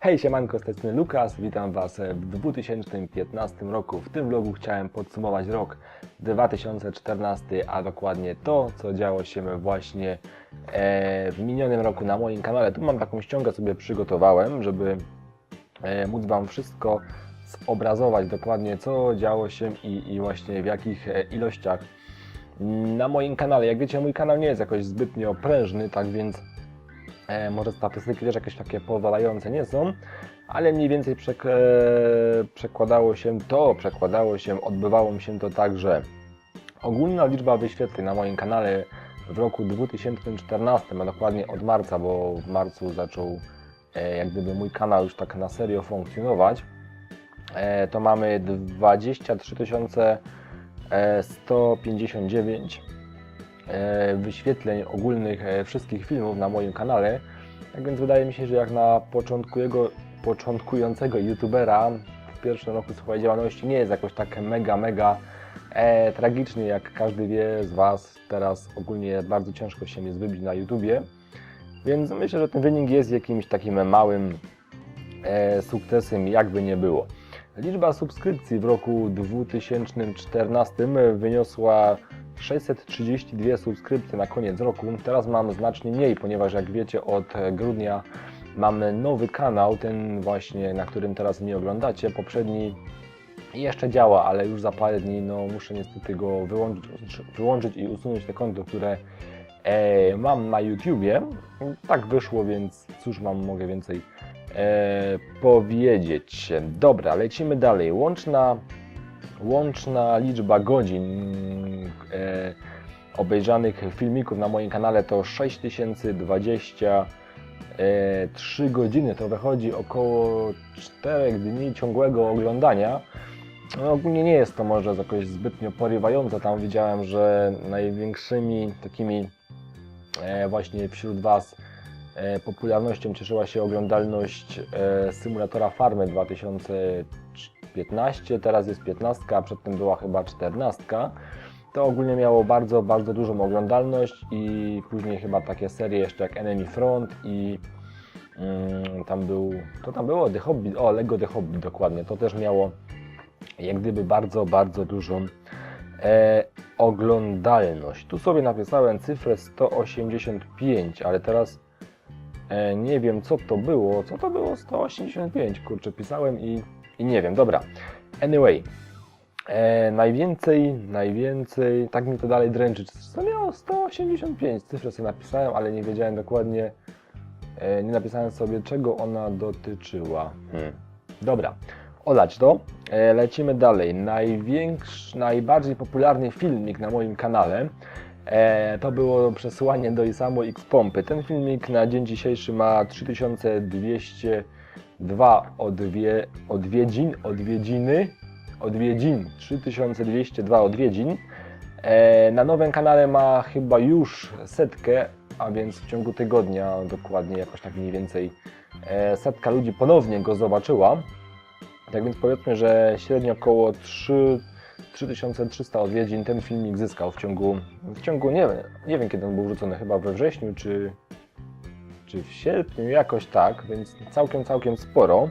Hej, siemanko, strony Lukas, witam Was w 2015 roku. W tym vlogu chciałem podsumować rok 2014, a dokładnie to, co działo się właśnie e, w minionym roku na moim kanale. Tu mam taką ściągę sobie przygotowałem, żeby e, móc Wam wszystko zobrazować dokładnie, co działo się i, i właśnie w jakich e, ilościach na moim kanale. Jak wiecie, mój kanał nie jest jakoś zbytnio prężny, tak więc E, może statystyki też jakieś takie powalające nie są, ale mniej więcej przek e, przekładało się to, przekładało się, odbywało się to tak, że ogólna liczba wyświetleń na moim kanale w roku 2014, a dokładnie od marca, bo w marcu zaczął e, jak gdyby mój kanał już tak na serio funkcjonować, e, to mamy 23 159 e, wyświetleń ogólnych e, wszystkich filmów na moim kanale. Tak więc wydaje mi się, że jak na początkującego, początkującego youtubera w pierwszym roku swojej działalności nie jest jakoś tak mega, mega e, tragiczny, jak każdy wie z Was. Teraz ogólnie bardzo ciężko się jest wybić na YouTubie. Więc myślę, że ten wynik jest jakimś takim małym e, sukcesem, jakby nie było. Liczba subskrypcji w roku 2014 wyniosła 632 subskrypcje na koniec roku. Teraz mam znacznie mniej, ponieważ jak wiecie od grudnia mamy nowy kanał, ten właśnie, na którym teraz mnie oglądacie. Poprzedni jeszcze działa, ale już za parę dni no, muszę niestety go wyłączyć, wyłączyć i usunąć te konto, które e, mam na YouTubie. Tak wyszło, więc cóż mam mogę więcej e, powiedzieć. Dobra, lecimy dalej. Łączna Łączna liczba godzin obejrzanych filmików na moim kanale to 6023 godziny. To wychodzi około 4 dni ciągłego oglądania. No, ogólnie nie jest to może jakoś zbytnio porywające. Tam widziałem, że największymi takimi e, właśnie wśród Was e, popularnością cieszyła się oglądalność e, symulatora Farmy 2015, teraz jest 15, a przedtem była chyba 14. To ogólnie miało bardzo, bardzo dużą oglądalność i później chyba takie serie jeszcze jak Enemy Front i mm, tam był, to tam było The Hobbit, o Lego The Hobbit dokładnie, to też miało jak gdyby bardzo, bardzo dużą e, oglądalność. Tu sobie napisałem cyfrę 185, ale teraz e, nie wiem co to było, co to było 185, kurczę, pisałem i, i nie wiem, dobra. Anyway, e, najwięcej, najwięcej, tak mi to dalej dręczy, co miało 185, cyfrę sobie napisałem, ale nie wiedziałem dokładnie, e, nie napisałem sobie czego ona dotyczyła. Hmm. Dobra, olać to. E, Lecimy dalej. Największy, najbardziej popularny filmik na moim kanale e, to było przesyłanie do Isamo X Pompy. Ten filmik na dzień dzisiejszy ma 3202 odwie, odwiedzin, odwiedziny, odwiedzin, 3202 odwiedzin. E, Na nowym kanale ma chyba już setkę, a więc w ciągu tygodnia dokładnie jakoś tak mniej więcej e, setka ludzi ponownie go zobaczyła. Tak więc powiedzmy, że średnio około 3, 3300 odwiedzin ten filmik zyskał w ciągu, w ciągu nie, wiem, nie wiem kiedy on był wrzucony, chyba we wrześniu czy, czy w sierpniu, jakoś tak, więc całkiem, całkiem sporo.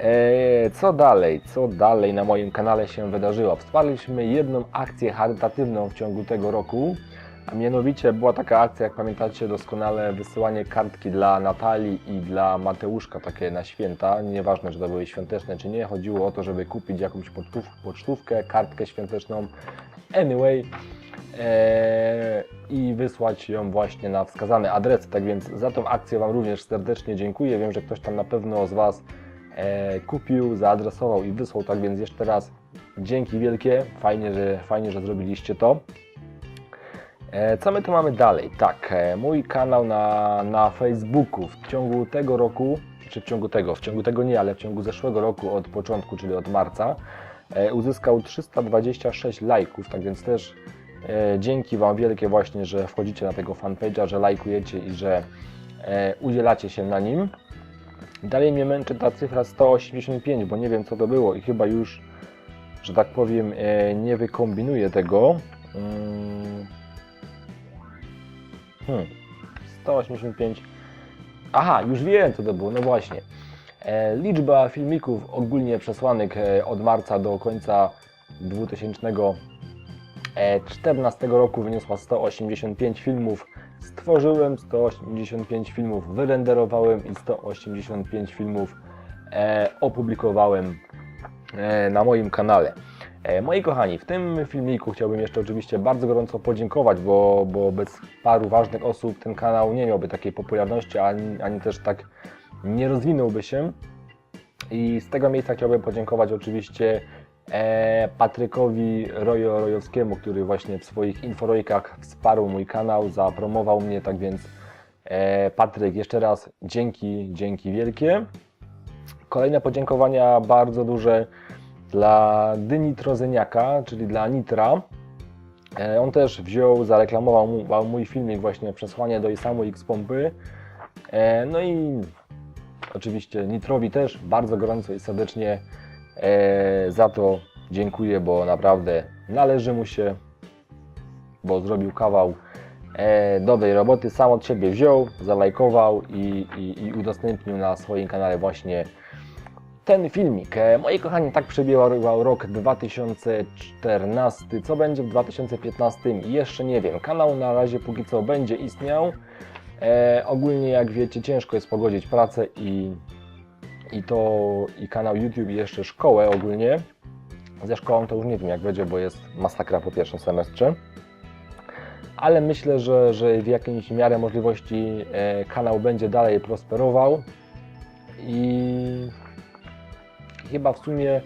Eee, co dalej? Co dalej na moim kanale się wydarzyło? Wsparliśmy jedną akcję charytatywną w ciągu tego roku, a mianowicie była taka akcja, jak pamiętacie doskonale, wysyłanie kartki dla Natalii i dla Mateuszka, takie na święta. Nieważne, czy to były świąteczne, czy nie. Chodziło o to, żeby kupić jakąś pocztów, pocztówkę, kartkę świąteczną. Anyway. Eee, I wysłać ją właśnie na wskazane adresy. Tak więc za tą akcję Wam również serdecznie dziękuję. Wiem, że ktoś tam na pewno z Was e, kupił, zaadresował i wysłał. Tak więc jeszcze raz dzięki wielkie. Fajnie, że, fajnie, że zrobiliście to. E, Co my tu mamy dalej? Tak, e, mój kanał na, na Facebooku w ciągu tego roku, czy w ciągu tego, w ciągu tego nie, ale w ciągu zeszłego roku od początku, czyli od marca, e, uzyskał 326 lajków, tak więc też e, dzięki Wam wielkie właśnie, że wchodzicie na tego fanpage'a, że lajkujecie i że e, udzielacie się na nim. Dalej mnie męczy ta cyfra 185, bo nie wiem co to było i chyba już, że tak powiem, e, nie wykombinuję tego. Mm. Hmm. 185. Aha, już wiem co to było, no właśnie. E, liczba filmików ogólnie przesłanych e, od marca do końca 2014 roku wyniosła 185 filmów. Stworzyłem 185 filmów, wyrenderowałem i 185 filmów e, opublikowałem e, na moim kanale. E, Moi kochani, w tym filmiku chciałbym jeszcze oczywiście bardzo gorąco podziękować, bo, bo bez paru ważnych osób ten kanał nie miałby takiej popularności, ani, ani też tak nie rozwinąłby się. I z tego miejsca chciałbym podziękować oczywiście Patrykowi Rojo Rojowskiemu, który właśnie w swoich inforojkach wsparł mój kanał, zapromował mnie, tak więc e, Patryk, jeszcze raz dzięki, dzięki wielkie. Kolejne podziękowania bardzo duże dla Dyni Trozyniaka, czyli dla Nitra. E, On też wziął, zareklamował mój filmik właśnie przesłanie do Isamu X Pompy. E, No i oczywiście Nitrowi też bardzo gorąco i serdecznie e, za to dziękuję, bo naprawdę należy mu się, bo zrobił kawał e, dobrej roboty. Sam od siebie wziął, zalajkował i, i, i udostępnił na swoim kanale właśnie ten filmik. E, Moi kochani, tak przebiegał rok 2014. Co będzie w 2015? Jeszcze nie wiem. Kanał na razie póki co będzie istniał. E, ogólnie, jak wiecie, ciężko jest pogodzić pracę i, i to i kanał YouTube i jeszcze szkołę ogólnie. Ze szkołą to już nie wiem jak będzie, bo jest masakra po pierwszym semestrze. Ale myślę, że, że w jakiejś miarę możliwości e, kanał będzie dalej prosperował i chyba w sumie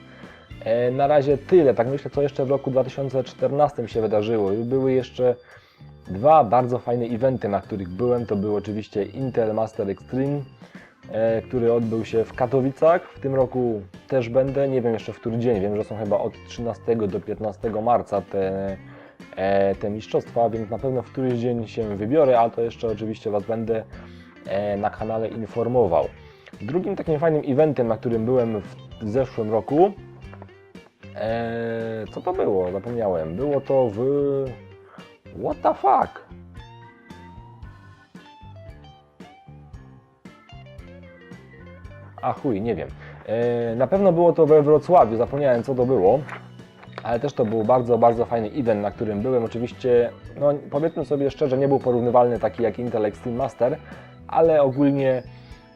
e, na razie tyle. Tak myślę, co jeszcze w roku 2014 się wydarzyło. Były jeszcze dwa bardzo fajne eventy, na których byłem. To był oczywiście Intel Master Extreme, który odbył się w Katowicach. W tym roku też będę. Nie wiem jeszcze w który dzień. Wiem, że są chyba od 13 do 15 marca te, e, te mistrzostwa, więc na pewno w któryś dzień się wybiorę, a to jeszcze oczywiście Was będę e, na kanale informował. Drugim takim fajnym eventem, na którym byłem w zeszłym roku. Co to było? Zapomniałem. Było to w. What the fuck? A chuj, nie wiem. Eee, na pewno było to we Wrocławiu, zapomniałem co to było. Ale też to był bardzo, bardzo fajny event, na którym byłem. Oczywiście, no powiedzmy sobie szczerze, nie był porównywalny taki jak Intel Extreme Master, ale ogólnie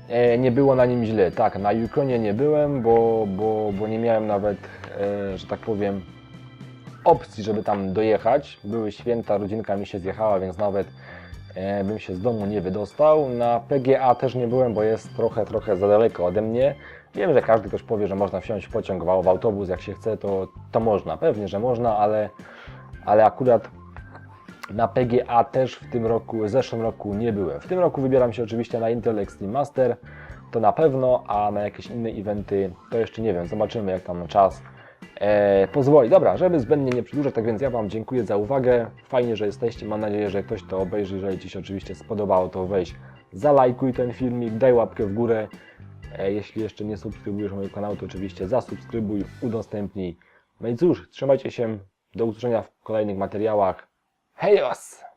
E, nie było na nim źle. Tak, na Yukonie nie byłem, bo, bo, bo nie miałem nawet, e, że tak powiem, opcji, żeby tam dojechać. Były święta, rodzinka mi się zjechała, więc nawet e, bym się z domu nie wydostał. Na PGA też nie byłem, bo jest trochę, trochę za daleko ode mnie. Wiem, że każdy też powie, że można wsiąść w pociąg, w autobus, jak się chce, to, to można. Pewnie, że można, ale, ale akurat na PGA też w tym roku, w zeszłym roku nie byłem. W tym roku wybieram się oczywiście na Intel Extreme Master, to na pewno, a na jakieś inne eventy to jeszcze nie wiem, zobaczymy jak tam czas e, pozwoli. Dobra, żeby zbędnie nie przedłużać, tak więc ja Wam dziękuję za uwagę. Fajnie, że jesteście, mam nadzieję, że ktoś to obejrzy. Jeżeli Ci się oczywiście spodobało, to weź, zalajkuj ten filmik, daj łapkę w górę. E, jeśli jeszcze nie subskrybujesz mojego kanału, to oczywiście zasubskrybuj, udostępnij. No i cóż, trzymajcie się, do usłyszenia w kolejnych materiałach. Hejos!